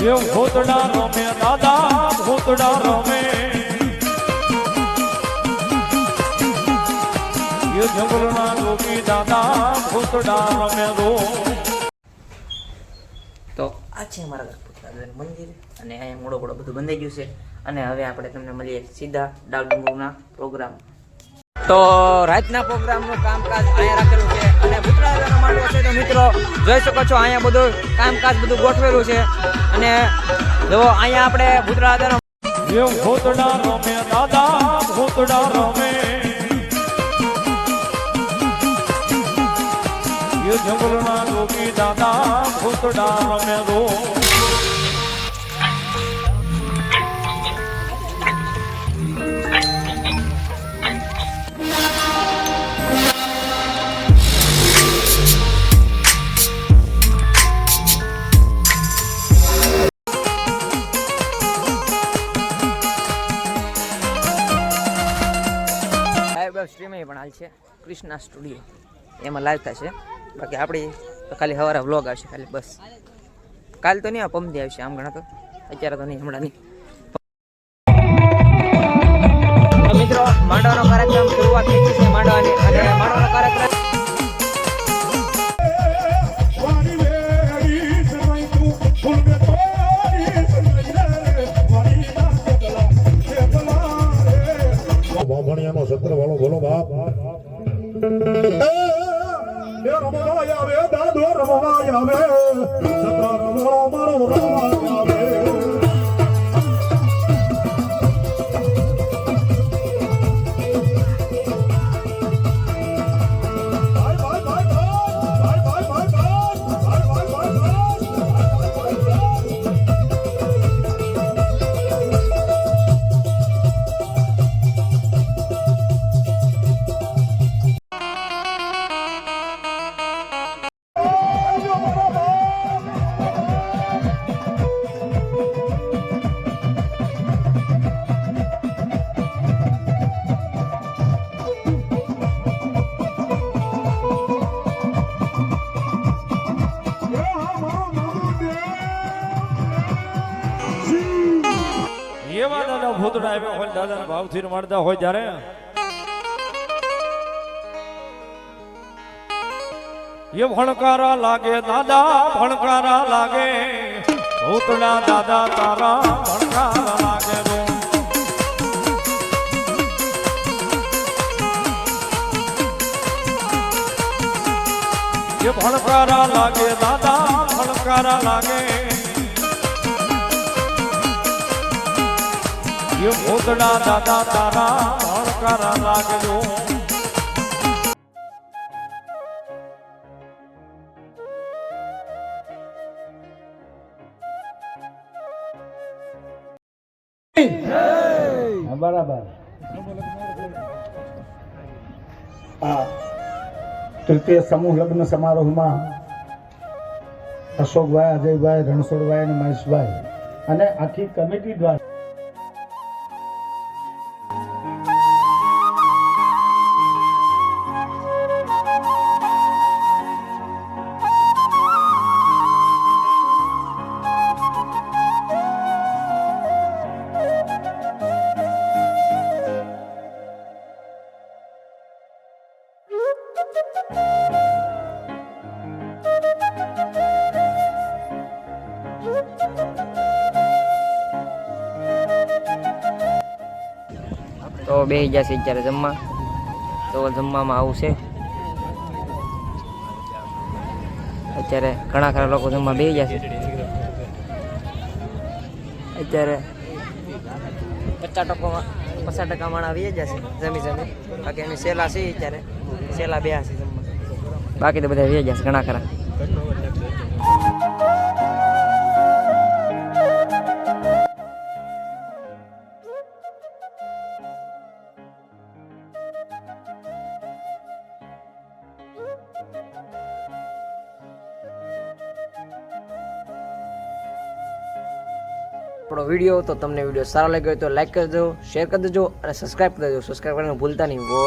ભૂતડા રમે, દાદા ભૂતડા રમે. તો આ છે અમારા ગણપતદાદાનું મંદિર અને અહીંયા મોડો મોડો બધું બંધાઈ ગયું છે. અને હવે આપણે તમને મળીએ સીધા ડાળડુંગરના પ્રોગ્રામ તો રાતના પ્રોગ્રામનું કામકાજ અહીંયા રાખેલું છે. અને ભૂતળાદાનો માંડવો છે તો મિત્રો જોઈ શકો છો, અહીંયા બધું કામકાજ બધું ગોઠવેલું છે. અને જો અહીંયા આપણે ભૂતળાદાનો એ ભૂતડા રમે દાદા દાદા, ભૂતડા રમે રો લાઈવ વેબ પણ હાલ છે કૃષ્ણા સ્ટુડિયો એમાં લાઈવ થશે બાકી આપણી ખાલી સવારે વ્લોગ આવશે ખાલી, બસ. કાલ તો નહીં પમદી આવશે આમ ઘણા તો અત્યારે તો નહીં, હમણાં નહીં. મિત્રો, માંડવાનો કાર્યક્રમ શરૂઆત થઈ છે. Oh. એવા દાદા ભૂતડા આવ્યા હોય દાદાના ભાવથી રમાડતા હોય જ્યારે. એ ભણકારા લાગે, દાદા ભણકારા લાગે. ભૂતડા દાદા તારા ભણકારા લાગે રો. ભણકારા લાગે, દાદા ભણકારા લાગે. એ ભૂતડા દાદા તારા ભણકારા લાગજો. બરાબર. આ તૃતીય સમૂહ લગ્ન સમારોહમાં અશોકભાઈ, અજયભાઈ, રણછોડભાઈ અને મહેશભાઈ. અને આખી કમિટી દ્વારા તો બે જશે અત્યારે જમવા. તો જમવામાં આવું છે. અત્યારે ઘણા ખરા લોકો જમવા બે જશે અત્યારે પચાસ ટકામાં, પચાસ ટકા માણા આવી જશે જમી જમી. બાકી એની સેલા છે અત્યારે. સેલા બે હશે બાકી તો બધા વી જશે ઘણા ખરા. આપણો વીડિયો તો તમને વીડિયો સારો લાગ્યો હોય તો લાઈક કરી દો શેર કરી દેજો અને સબસ્ક્રાઈબ કરી દેજો. સબસ્ક્રાઈબ કરવાનું ભૂલતા નહીં. વો